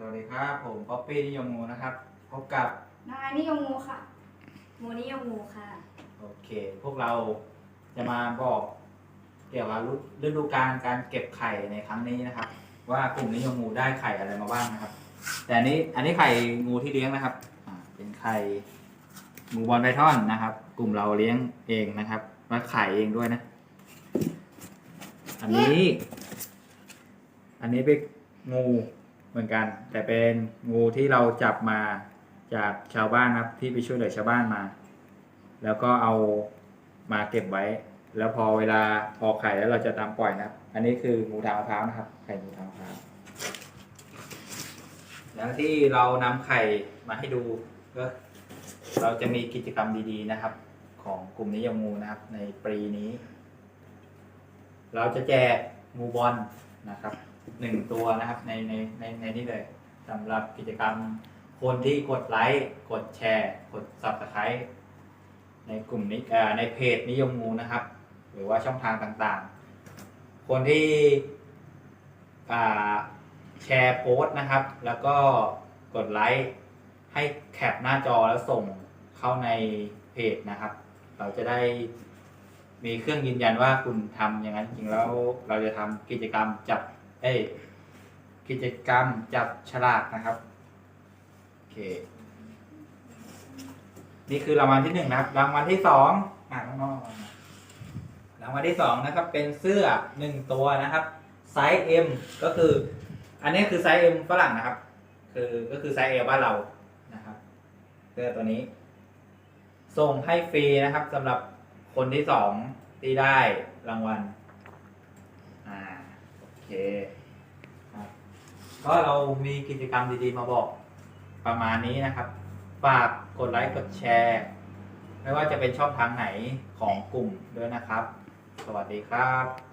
สวัสดีครับ ผมป๊อปปี้นิยมงูนะครับ พบกับนายนิยมงูค่ะโมนิยมงูค่ะ โอเค พวกเราจะมาบอกเกี่ยวกับฤดูการการเก็บไข่ในครั้งนี้นะครับ ว่ากลุ่มนิยมงูได้ไข่อะไรมาบ้างนะครับ แต่อันนี้อันนี้ไข่งูที่เลี้ยงนะครับอ่าเป็นไข่งูบอลไพทอนนะครับ กลุ่มเราเลี้ยงเองนะครับมาขายเองด้วยนะ อันนี้ อันนี้เป็นงู เหมือนกัน แต่เป็นงูที่เราจับมาจากชาวบ้านครับที่ไปช่วยเหลือชาวบ้านมา แล้วก็เอามาเก็บไว้ แล้วพอเวลาออกไข่แล้วเราจะตามปล่อยนะครับ อันนี้คืองูทางมะพร้าวนะครับ ไข่งูทางมะพร้าวแล้วที่เรานำไข่มาให้ดูก็เราจะมีกิจกรรมดีๆนะครับ ของกลุ่มนิยมงูนะครับ ในปีนี้ เราจะแจกงูบอลนะครับ หนึ่งตัวนะครับในในในในนี้เลยสำหรับกิจกรรมคนที่กดไลค์กดแชร์ กด subscribe ในกลุ่มนี้ในเพจนิยมงูนะครับ หรือว่าช่องทางต่างๆ คนที่แชร์โพสต์นะครับ แล้วก็กดไลค์ให้แคปหน้าจอแล้วส่งเข้าในเพจนะครับ เราจะได้มีเครื่องยืนยันว่าคุณทำอย่างนั้นจริงแล้วเราจะทำกิจกรรมจับ เอ้กิจกรรมจับฉลากนะครับโอเคนี่คือรางวัลที่หนึ่งนะครับ รางวัลที่สองอ่าน้องๆรางวัลที่สองนะครับ เป็นเสื้อหนึ่งตัวนะครับ ไซส์ M ก็คือ อันนี้คือไซส์ M ฝรั่งนะครับ คือก็คือไซส์ L บ้านเรานะครับ เสื้อตัวนี้ ส่งให้ฟรีนะครับสำหรับคนที่สองที่ได้รางวัล อ่า เคก็เรามีกิจกรรมดีๆมาบอกประมาณนี้นะครับ ฝากกดไลค์กดแชร์ ไม่ว่าจะเป็นช่องทางไหนของกลุ่มด้วยนะครับ สวัสดีครับ